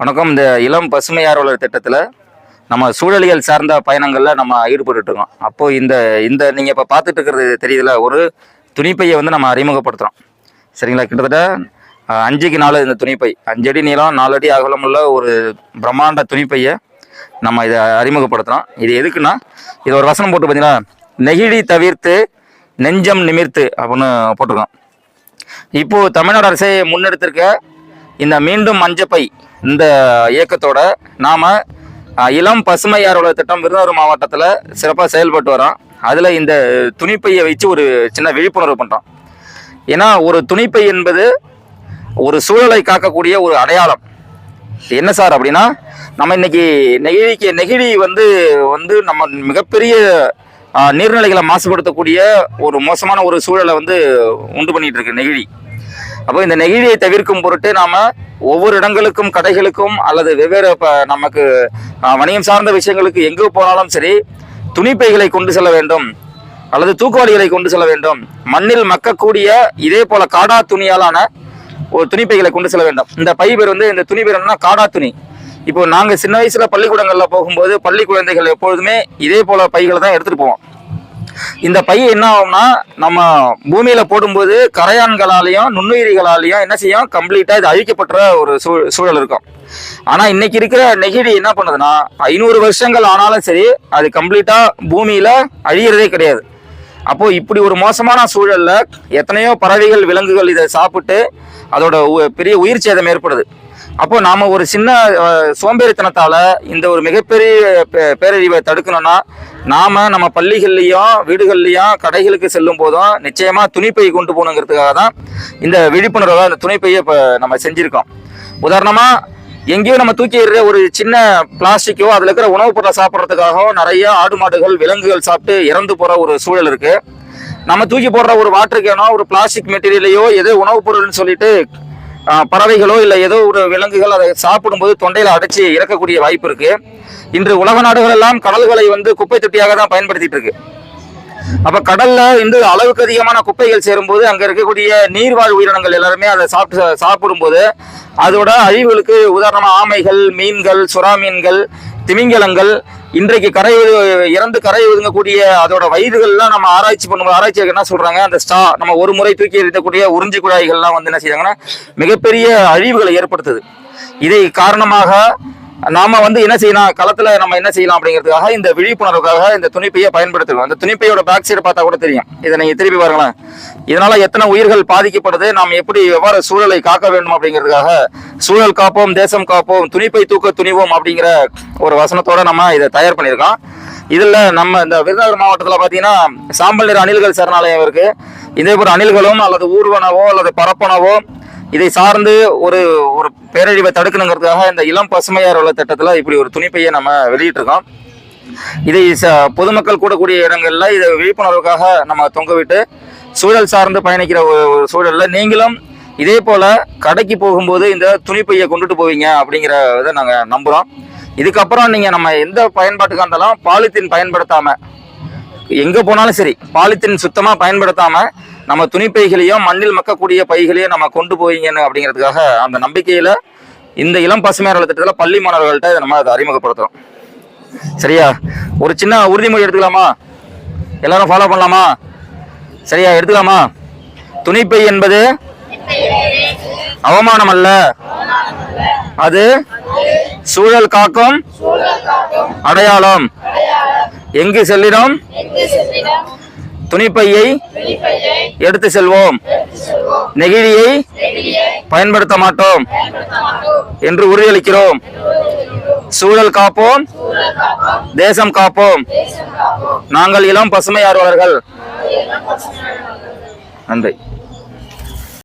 வணக்கம். இந்த இளம் பசுமை ஆர்வலர் திட்டத்தில் நம்ம சூழலியல் சார்ந்த பயணங்களில் நம்ம ஈடுபட்டுருக்கோம் அப்போது இந்த இந்த நீங்கள் இப்போ பார்த்துட்டு இருக்கிறது தெரியுதுல ஒரு துணிப்பையை வந்து நம்ம அறிமுகப்படுத்துகிறோம் சரிங்களா? கிட்டத்தட்ட அஞ்சுக்கு நாலு இந்த துணிப்பை. அஞ்சடி நீளம் நாலடி அகலம் உள்ள ஒரு பிரம்மாண்ட துணிப்பையை நம்ம இதை அறிமுகப்படுத்துகிறோம் இது எதுக்குன்னா இது ஒரு வசனம் போட்டு பார்த்தீங்கன்னா நெகிழி தவிர்த்து நெஞ்சம் நிமிர்த்து அப்படின்னு போட்டிருக்கோம். இப்போது தமிழ்நாடு அரசே முன்னெடுத்திருக்க இந்த மீண்டும் மஞ்சப்பை இந்த இயக்கத்தோட நாம் இளம் பசுமை ஆர்வலர் திட்டம் விருதுநகர் மாவட்டத்தில் சிறப்பாக செயல்பட்டு வரோம் அதில் இந்த துணிப்பையை வச்சு ஒரு சின்ன விழிப்புணர்வு பண்ணுறோம் ஏன்னா ஒரு துணிப்பை என்பது ஒரு சூழலை காக்கக்கூடிய ஒரு அடையாளம். என்ன சார் அப்படின்னா நம்ம இன்னைக்கு நெகிழிக்கு நெகிழி வந்து வந்து நம்ம மிகப்பெரிய நீர்நிலைகளை மாசுபடுத்தக்கூடிய ஒரு மோசமான ஒரு சூழலை வந்து உண்டு பண்ணிட்டு இருக்கு நெகிழி. அப்போ இந்த நெகிழியை தவிர்க்கும் பொருட்டு நாம ஒவ்வொரு இடங்களுக்கும் கடைகளுக்கும் அல்லது வெவ்வேறு இப்போ நமக்கு வணிகம் சார்ந்த விஷயங்களுக்கு எங்கு போனாலும் சரி துணிப்பைகளை கொண்டு செல்ல வேண்டும். அல்லது தூக்குவாளிகளை கொண்டு செல்ல வேண்டும். மண்ணில் மக்கக்கூடிய இதே போல காடா துணியாலான ஒரு துணிப்பைகளை கொண்டு செல்ல வேண்டும். இந்த பை பேர் வந்து இந்த துணி பேர் என்னன்னா காடா துணி. இப்போ நாங்கள் சின்ன வயசுல பள்ளிக்கூடங்கள்ல போகும்போது பள்ளி குழந்தைகள் எப்பொழுதுமே இதே போல பைகளை தான் எடுத்துட்டு போவோம். இந்த பை என்ன ஆகும்னா நம்ம பூமியில போடும்போது கரையான்களாலையும் நுண்ணுயிரிகளாலையும் என்ன செய்யும்? கம்ப்ளீட்டா இது அழிக்கப்பட்ட ஒரு சூழல் இருக்கும். ஆனா இன்னைக்கு இருக்கிற நெகிழி என்ன பண்ணுதுன்னா ஐநூறு வருஷங்கள் ஆனாலும் சரி அது கம்ப்ளீட்டா பூமியில அழியறதே கிடையாது. அப்போ இப்படி ஒரு மோசமான சூழல்ல எத்தனையோ பறவைகள் விலங்குகள் இதை சாப்பிட்டு அதோட உ- பெரிய உயிர் சேதம் ஏற்படுது. அப்போ நாம ஒரு சின்ன சோம்பேறித்தனத்தால இந்த ஒரு மிகப்பெரிய பே- பேரழிவை தடுக்கணும்னா நாம நம்ம பள்ளிகள்லையும் வீடுகள்லையும் கடைகளுக்கு செல்லும் போதும் நிச்சயமா துணிப்பை கொண்டு போகணுங்கிறதுக்காக தான் இந்த விழிப்புணர்வை இந்த துணிப்பையை இப்போ நம்ம செஞ்சிருக்கோம். உதாரணமா எங்கேயோ நம்ம தூக்கி எறிகிற ஒரு சின்ன பிளாஸ்டிக்கோ அதுல இருக்கிற உணவுப் பொருளை சாப்பிட்றதுக்காகவும் நிறைய ஆடு மாடுகள் விலங்குகள் சாப்பிட்டு இறந்து போற ஒரு சூழல் இருக்கு. நம்ம தூக்கி போடுற ஒரு வாட்டர் கேனோ ஒரு பிளாஸ்டிக் மெட்டீரியலையோ எதோ உணவுப் பொருள்னு சொல்லிட்டு பறவைகளோ இல்லை ஏதோ ஒரு விலங்குகள் அதை சாப்பிடும்போது தொண்டையில் அடைச்சி இறக்கக்கூடிய வாய்ப்பு இருக்கு. இன்று உலக நாடுகள் எல்லாம் கடல்களை வந்து குப்பை தொட்டியாக தான் பயன்படுத்திட்டு இருக்கு. அப்ப கடல்ல இன்று அளவுக்கு அதிகமான குப்பைகள் சேரும்போது அங்க இருக்கக்கூடிய நீர்வாழ் உயிரினங்கள் எல்லாருமே அதை சாப்பிட்டு சாப்பிடும்போது அதோட அழிவுகளுக்கு உதாரணமா ஆமைகள் மீன்கள் சுறா மீன்கள் திமிங்கலங்கள் இன்றைக்கு கரை இறந்து கரை ஒதுங்கக்கூடிய அதோட வயிறுகள்லாம் நம்ம ஆராய்ச்சி பண்ணும்போது ஆராய்ச்சி என்ன சொல்றாங்க? அந்த ஸ்டா நம்ம ஒரு முறை தூக்கி எறியக்கூடிய உறிஞ்சி குழாய்கள்லாம் வந்து என்ன செய்றாங்கன்னா மிகப்பெரிய அழிவுகளை ஏற்படுத்துது. இதை காரணமாக நாம வந்து என்ன செய்யலாம்? களத்துல நம்ம என்ன செய்யலாம் அப்படிங்கிறதுக்காக இந்த விழிப்புணர்வுக்காக இந்த துணிப்பையை பயன்படுத்துகிறோம் அந்த துணிப்பையோட பேக் சைடு பார்த்தா கூட தெரியும். இதை நீங்க திருப்பி பாருங்களேன். இதனால எத்தனை உயிர்கள் பாதிக்கப்படுது? நாம் எப்படி எவ்வாறு சூழலை காக்க வேண்டும் அப்படிங்கிறதுக்காக சூழல் காப்போம் தேசம் காப்போம் துணிப்பை தூக்க துணிவோம் அப்படிங்கிற ஒரு வசனத்தோட நம்ம இதை தயார் பண்ணியிருக்கோம். இதில் நம்ம இந்த விருதுநகர் மாவட்டத்தில் பார்த்தீங்கன்னா சாம்பல் நிற அணில்கள் சரணாலயம் இருக்குது இதே போல அணில்களும் அல்லது ஊர்வனவோ அல்லது பரப்பனவோ இதை சார்ந்து ஒரு ஒரு பேரழிவை தடுக்கணுங்கிறதுக்காக இந்த இளம் பசுமையார் உள்ள திட்டத்தில் இப்படி ஒரு துணிப்பையை நம்ம வெளியிட்டிருக்கோம். இதை பொதுமக்கள் கூடக்கூடிய இடங்களில் இதை விழிப்புணர்வுக்காக நம்ம தொங்க விட்டு சூழல் சார்ந்து பயணிக்கிற ஒரு சூழலில் நீங்களும் இதே போல் கடைக்கு போகும்போது இந்த துணிப்பையை கொண்டுட்டு போவீங்க அப்படிங்கிற இதை நாங்கள் நம்புறோம். இதுக்கப்புறம் நீங்கள் நம்ம எந்த பயன்பாட்டுக்காக இருந்தாலும் பாலித்தீன் பயன்படுத்தாமல் எங்கே போனாலும் சரி பாலித்தீன் சுத்தமாக பயன்படுத்தாமல் நம்ம துணிப்பைகளையும் மண்ணில் மக்கக்கூடிய பைகளையும் நம்ம கொண்டு போவீங்கன்னு அப்படிங்கிறதுக்காக அந்த நம்பிக்கையில இந்த இளம் பசுமையாளர் திட்டத்தில் பள்ளி மாணவர்கள்ட்ட இதை நம்ம அதை அறிமுகப்படுத்துறோம். சரியா? ஒரு சின்ன உறுதிமொழி எடுத்துக்கலாமா? எல்லாரும் ஃபாலோ பண்ணலாமா? சரியா? எடுத்துக்கலாமா? துணிப்பை என்பது அவமானம் அல்ல. அது சூழல் காக்கும் அடையாளம். எங்கு செல்லினோம் துணிப்பையை எடுத்து செல்வோம். நெகிழியை பயன்படுத்த மாட்டோம் என்று உறுதியளிக்கிறோம். சூழல் காப்போம். தேசம் காப்போம். நாங்கள் இளம் பசுமை ஆர்வலர்கள். நன்றி.